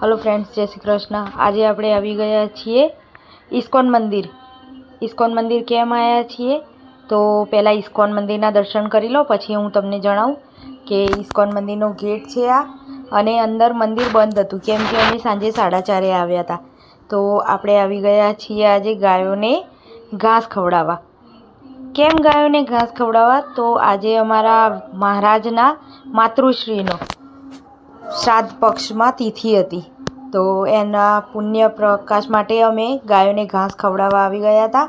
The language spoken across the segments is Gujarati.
હલો ફ્રેન્ડ્સ જય શ્રી કૃષ્ણ. આજે આપણે આવી ગયા છીએ ઇસ્કોન મંદિર. ઇસ્કોન મંદિર કેમ આવ્યા છીએ? તો પહેલાં ઇસ્કોન મંદિરના દર્શન કરી લો, પછી હું તમને જણાવું કે ઇસ્કોન મંદિરનો ગેટ છે આ અને અંદર મંદિર બંધ હતું. કેમ કે અમે સાંજે સાડા ચારે આવ્યા હતા. તો આપણે આવી ગયા છીએ આજે ગાયોને ઘાસ ખવડાવવા. કેમ ગાયોને ઘાસ ખવડાવવા? તો આજે અમારા મહારાજના માતૃશ્રીનો. શ્રાદ્ધ પક્ષમાં તિથિ હતી. તો એના પુણ્ય પ્રકાશ માટે અમે ગાયોને ઘાસ ખવડાવવા આવી ગયા હતા.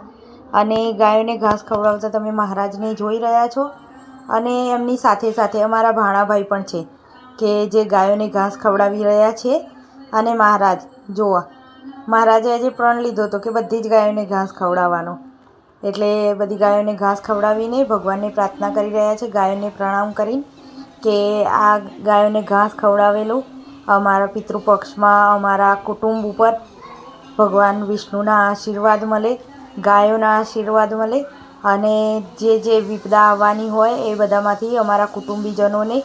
અને ગાયોને ઘાસ ખવડાવતા તમે મહારાજને જોઈ રહ્યા છો. અને એમની સાથે સાથે અમારા ભાણાભાઈ પણ છે કે જે ગાયોને ઘાસ ખવડાવી રહ્યા છે. અને મહારાજ, જોવા. મહારાજે આજે પ્રણ લીધો હતો કે બધી જ ગાયોને ઘાસ ખવડાવવાનો. એટલે બધી ગાયોને ઘાસ ખવડાવીને ભગવાનને પ્રાર્થના કરી રહ્યા છે, ગાયોને પ્રણામ કરીને. કે આ ગાયોને ઘાસ ખવડાવેલું. અમારા પિતૃપક્ષમાં, અમારા કુટુંબ ઉપર ભગવાન વિષ્ણુના આશીર્વાદ મળે, ગાયોના આશીર્વાદ મળે અને જે જે વિપદા આવવાની હોય એ બધામાંથી અમારા કુટુંબીજનોને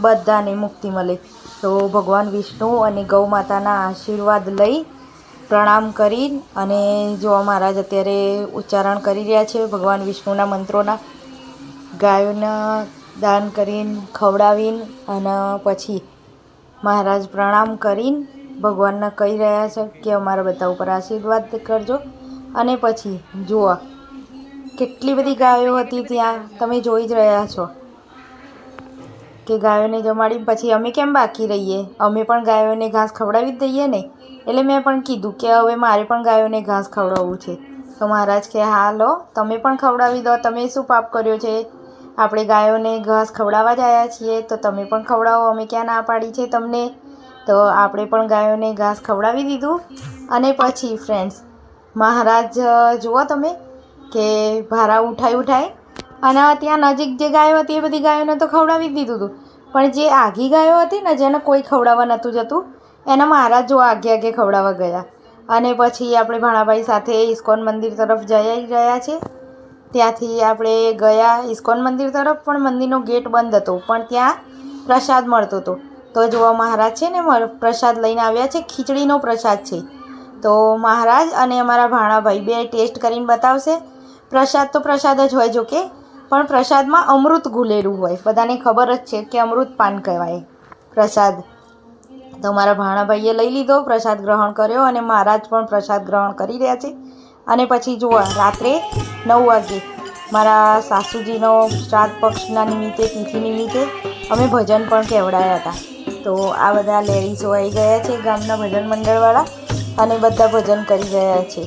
બધાને મુક્તિ મળે. તો ભગવાન વિષ્ણુ અને ગૌ માતાના આશીર્વાદ લઈ પ્રણામ કરી અને જો મહારાજ અત્યારે ઉચ્ચારણ કરી રહ્યા છે ભગવાન વિષ્ણુના મંત્રોના, ગાયોના દાન કરીને, ખવડાવીને અને પછી મહારાજ પ્રણામ કરીને ભગવાનને કહી રહ્યા છે કે અમારા બધા ઉપર આશીર્વાદ કરજો. અને પછી જુઓ, કેટલી બધી ગાયો હતી ત્યાં, તમે જોઈ જ રહ્યા છો કે ગાયોને જમાડીને પછી અમે કેમ બાકી રહીએ? અમે પણ ગાયોને ઘાસ ખવડાવી જ દઈએ ને? એટલે મેં પણ કીધું કે હવે મારે પણ ગાયોને ઘાસ ખવડાવવું છે. તો મહારાજ કે હા, લો, તમે પણ ખવડાવી દો. તમે શું પાપ કર્યો છે? આપણે ગાયોને ઘાસ ખવડાવવા જ આવ્યા છીએ, તો તમે પણ ખવડાવો, અમે ક્યાં ના પાડી છે તમને? તો આપણે પણ ગાયોને ઘાસ ખવડાવી દીધું. અને પછી ફ્રેન્ડ્સ મહારાજ જુઓ તમે કે ભારા ઉઠાઈ ઉઠાય, અને ત્યાં નજીક જે ગાયો હતી એ બધી ગાયોને તો ખવડાવી જ દીધું હતું પણ જે આઘી ગાયો હતી ને, જેને કોઈ ખવડાવવા નહોતું જતું, એના મહારાજ જો આગે આગે ખવડાવવા ગયા. અને પછી આપણે ભાણાભાઈ સાથે ઇસ્કોન મંદિર તરફ જઈ રહ્યા છે ત્યાંથી આપણે ગયા, ઇસ્કોન મંદિર તરફ પણ મંદિરનો ગેટ બંધ હતો, પણ ત્યાં પ્રસાદ મળતો હતો. તો જોવા મહારાજ છે ને પ્રસાદ લઈને આવ્યા છે, ખીચડીનો પ્રસાદ છે. તો મહારાજ અને અમારા ભાણાભાઈ બે ટેસ્ટ કરીને બતાવશે. પ્રસાદ તો પ્રસાદ જ હોય જોકે, પણ પ્રસાદમાં અમૃત ઘૂલેલું હોય. બધાને ખબર જ છે કે અમૃત પાન કહેવાય. પ્રસાદ. તો મારા ભાણાભાઈએ લઈ લીધો, પ્રસાદ ગ્રહણ કર્યો અને મહારાજ પણ પ્રસાદ ગ્રહણ કરી રહ્યા છે. અને પછી જુઓ, રાત્રે નવ વાગે મારા સાસુજીનો શ્રાદ્ધ પક્ષના નિમિત્તે, તિથિ નિમિત્તે અમે ભજન પણ કહેવડાયા હતા. તો આ બધા લેડીઝો આવી ગયા છે ગામના ભજન મંડળવાળા અને બધા ભજન કરી રહ્યા છે.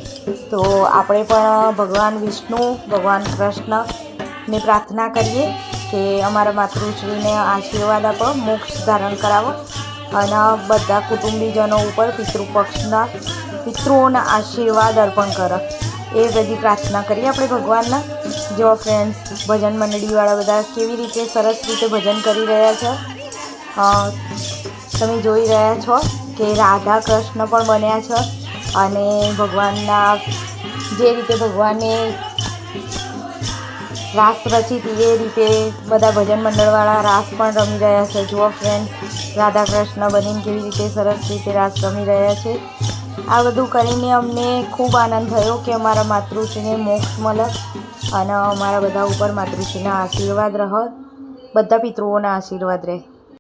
તો આપણે પણ ભગવાન વિષ્ણુ, ભગવાન કૃષ્ણને પ્રાર્થના કરીએ કે અમારા માતૃશ્રીને આશીર્વાદ આપો, મોક્ષ ધારણ કરાવો અને બધા કુટુંબીજનો ઉપર પિતૃપક્ષના પિતૃઓના આશીર્વાદ અર્પણ કરો. એ બધી પ્રાર્થના કરીએ આપણે ભગવાનના. જો ફ્રેન્ડ્સ ભજન મંડળીવાળા બધા કેવી રીતે સરસ રીતે ભજન કરી રહ્યા છે? તમે જોઈ રહ્યા છો કે રાધા કૃષ્ણ પણ બન્યા છે અને ભગવાનના જે રીતે ભગવાને રાસ રચિત એ રીતે બધા ભજન મંડળવાળા રાસ પણ રમી રહ્યા છે. જુઓ ફ્રેન્ડ રાધા કૃષ્ણ બનીને કેવી રીતે સરસ રીતે રાસ રમી રહ્યા છે. આ બધું કરીને અમને ખૂબ આનંદ થયો કે અમારા માતૃશ્રીને મોક્ષ મળે અને અમારા બધા ઉપર માતૃશ્રીના આશીર્વાદ રહે. બધા પિતૃઓના આશીર્વાદ રહે.